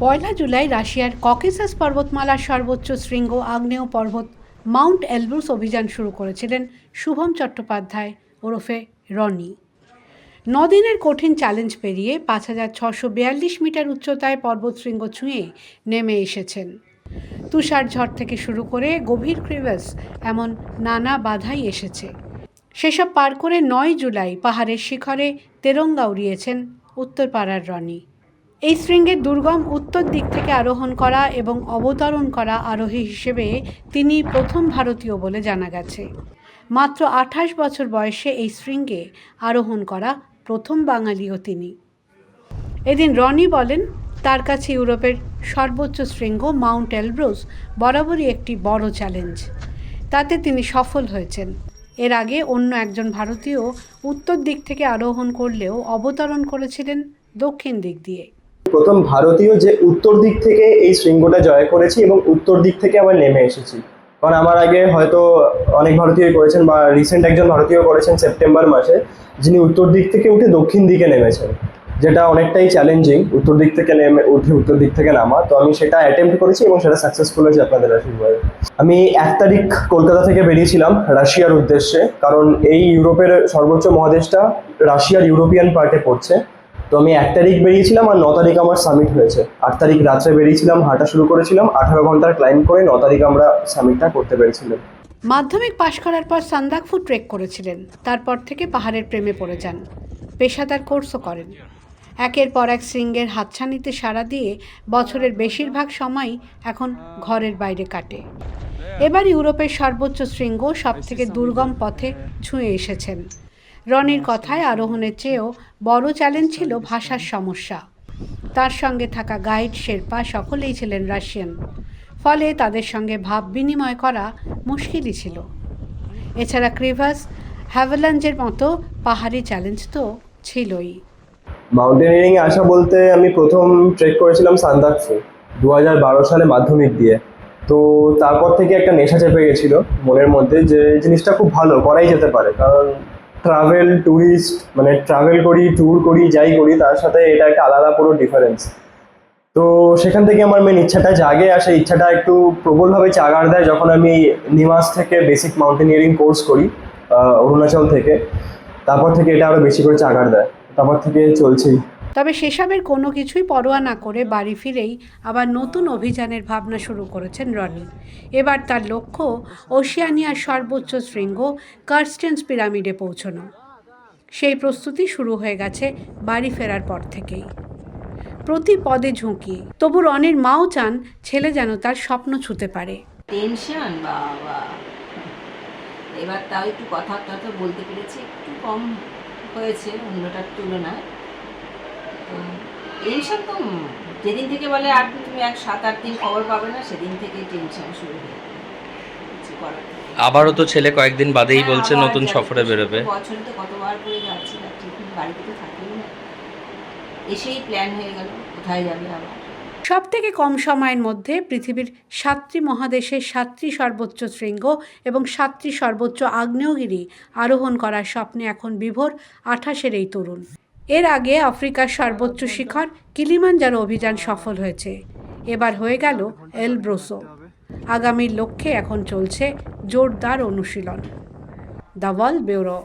পয়লা জুলাই রাশিয়ার ককেসাস পর্বতমালার সর্বোচ্চ শৃঙ্গ আগ্নেয় পর্বত মাউন্ট এলব্রুস অভিযান শুরু করেছিলেন শুভম চট্টোপাধ্যায় ওরফে রনি। নদিনের কঠিন চ্যালেঞ্জ পেরিয়ে পাঁচ হাজার ছশো বিয়াল্লিশ মিটার উচ্চতায় পর্বতশৃঙ্গ ছুঁয়ে নেমে এসেছেন। তুষার ঝড় থেকে শুরু করে গভীর ক্রিভাস এমন নানা বাধাই এসেছে। সেসব পার করে নয় জুলাই পাহাড়ের শিখরে তেরঙ্গা উড়িয়েছেন উত্তরপাড়ার রনি। এই শৃঙ্গের দুর্গম উত্তর দিক থেকে আরোহণ করা এবং অবতরণ করা আরোহী হিসেবে তিনি প্রথম ভারতীয় বলে জানা গেছে। মাত্র আঠাশ বছর বয়সে এই শৃঙ্গে আরোহণ করা প্রথম বাঙালিও তিনি। এদিন রনি বলেন, তার কাছে ইউরোপের সর্বোচ্চ শৃঙ্গ মাউন্ট এলব্রোস বরাবরই একটি বড় চ্যালেঞ্জ। তাতে তিনি সফল হয়েছেন। এর আগে অন্য একজন ভারতীয় উত্তর দিক থেকে আরোহণ করলেও অবতরণ করেছিলেন দক্ষিণ দিক দিয়ে। প্রথম ভারতীয় যে উত্তর দিক থেকে এই শৃঙ্গটা জয় করেছি এবং উত্তর দিক থেকে আবার নেমে এসেছি। কারণ আমার আগে হয়তো অনেক ভারতীয় করেছেন বা রিসেন্ট একজন ভারতীয় করেছেন সেপ্টেম্বর মাসে, যিনি উত্তর দিক থেকে উঠে দক্ষিণ দিকে নেমেছেন, যেটা অনেকটাই চ্যালেঞ্জিং উত্তর দিক থেকে নেমে উঠে উত্তর দিক থেকে নামা। তো আমি সেটা অ্যাটেম্প্ট করেছি এবং সেটা সাকসেসফুল হয়েছে আপনাদের আশীর্বাদে। আমি এক তারিখ কলকাতা থেকে বেরিয়েছিলাম রাশিয়ার উদ্দেশ্যে, কারণ এই ইউরোপের সর্বোচ্চ মহাদেশটা রাশিয়ার ইউরোপিয়ান পার্টে পড়ছে। তো আমি এক তারিখ বেরিয়েছিলাম আর ন তারিখ আমার সামিট হয়েছে। আট তারিখ রাত্রে বেরিয়েছিলাম, হাঁটা শুরু করেছিলাম, আঠারো ঘণ্টার ক্লাইম করে ন তারিখ আমরা সামিটটা করতে পেরেছিলাম। মাধ্যমিক পাশ করার পর সান্দাকফু ট্রেক করেছিলেন। তারপর থেকে পাহাড়ের প্রেমে পড়ে যান। পেশাদার কোর্সও করেন। একের পর এক শৃঙ্গের হাতছানিতে সাড়া দিয়ে বছরের বেশিরভাগ সময় এখন ঘরের বাইরে কাটে। এবার ইউরোপের সর্বোচ্চ শৃঙ্গ সব থেকে দুর্গম পথে ছুঁয়ে এসেছেন। রনির কথায় আরোহণের চেয়েও বড় চ্যালেঞ্জ ছিল ভাষার সমস্যা। তার সঙ্গে থাকা গাইড শেরপা সকলেই ছিলেন রাশিয়ান। ফলে তাদের সঙ্গে ভাব বিনিময় করা মুশকিলই ছিল। এছাড়া ক্রিভাস হ্যাভেলাঞ্জের মতো পাহাড়ি চ্যালেঞ্জ তো ছিলই। মাউন্টেনিয়ারিং এ আসা বলতে আমি প্রথম ট্রেক করেছিলাম সান্দাকফু দু হাজার বারো সালে মাধ্যমিক দিয়ে। তো তারপর থেকে একটা নেশা চেপে গেছিল মনের মধ্যে যে জিনিসটা খুব ভালো, করাই যেতে পারে। কারণ ট্রাভেল ট্যুরিস্ট মানে ট্রাভেল করি ট্যুর করি, যাই করি, তার সাথে এটা একটা আলাদা পুরো ডিফারেন্স তো সেখান থেকে আমার মেন ইচ্ছাটা জাগে আর সেই ইচ্ছাটা একটু প্রবলভাবে চাগার দেয় যখন আমি নিমাস থেকে বেসিক মাউন্টেনিয়ারিং কোর্স করি অরুণাচল থেকে। তারপর থেকে এটা আরও বেশি করে চাগার দেয়। তারপর থেকে চলছেই। তবে সেসবের কোনো কিছুই পরোয়া না করে বাড়ি ফিরেই আবার নতুন অভিযানের ভাবনা শুরু করেছেন রনি। এবার তার লক্ষ্য ওশিয়ানিয়ার সর্বোচ্চ শৃঙ্গ কার্স্টেন্স পিরামিডে পৌঁছানো। সেই প্রস্তুতি শুরু হয়ে গেছে বাড়ি ফেরার পর থেকেই। প্রতি পদে ঝুঁকি, তবু রনির মাও চান ছেলে যেন তার স্বপ্ন ছুতে পারে। টেনশন এবার তাও একটু কথা বলতে পেরেছি, একটু কম হয়েছে, অন্যটার তুলনায়। টেনশন তো যেদিন থেকে বলে আর তুমি এক সাত আট দিন খবর পাবে না সেদিন থেকেই টেনশন শুরু হয়ে কিছু করার আবারও তো ছেলে কয়েকদিন বাদেই হ্যাঁ, বলছে নতুন। সফরে বেরোবে। বছরে তো কতবার করে যাচ্ছি বাড়িতে তো থাকেই না। এসেই প্ল্যান হয়ে গেল কোথায় যাবে আবার? সব থেকে কম সময়ের মধ্যে পৃথিবীর সাতটি মহাদেশের সাতটি সর্বোচ্চ শৃঙ্গ এবং সাতটি সর্বোচ্চ আগ্নেয়গিরি আরোহণ করার স্বপ্নে এখন বিভোর আঠাশের এই তরুণ। এর আগে আফ্রিকার সর্বোচ্চ শিখর কিলিমানজারো অভিযান সফল হয়েছে। এবার হয়ে গেল এলব্রোসো আগামীর লক্ষ্যে এখন চলছে জোরদার অনুশীলন। The wall bureau.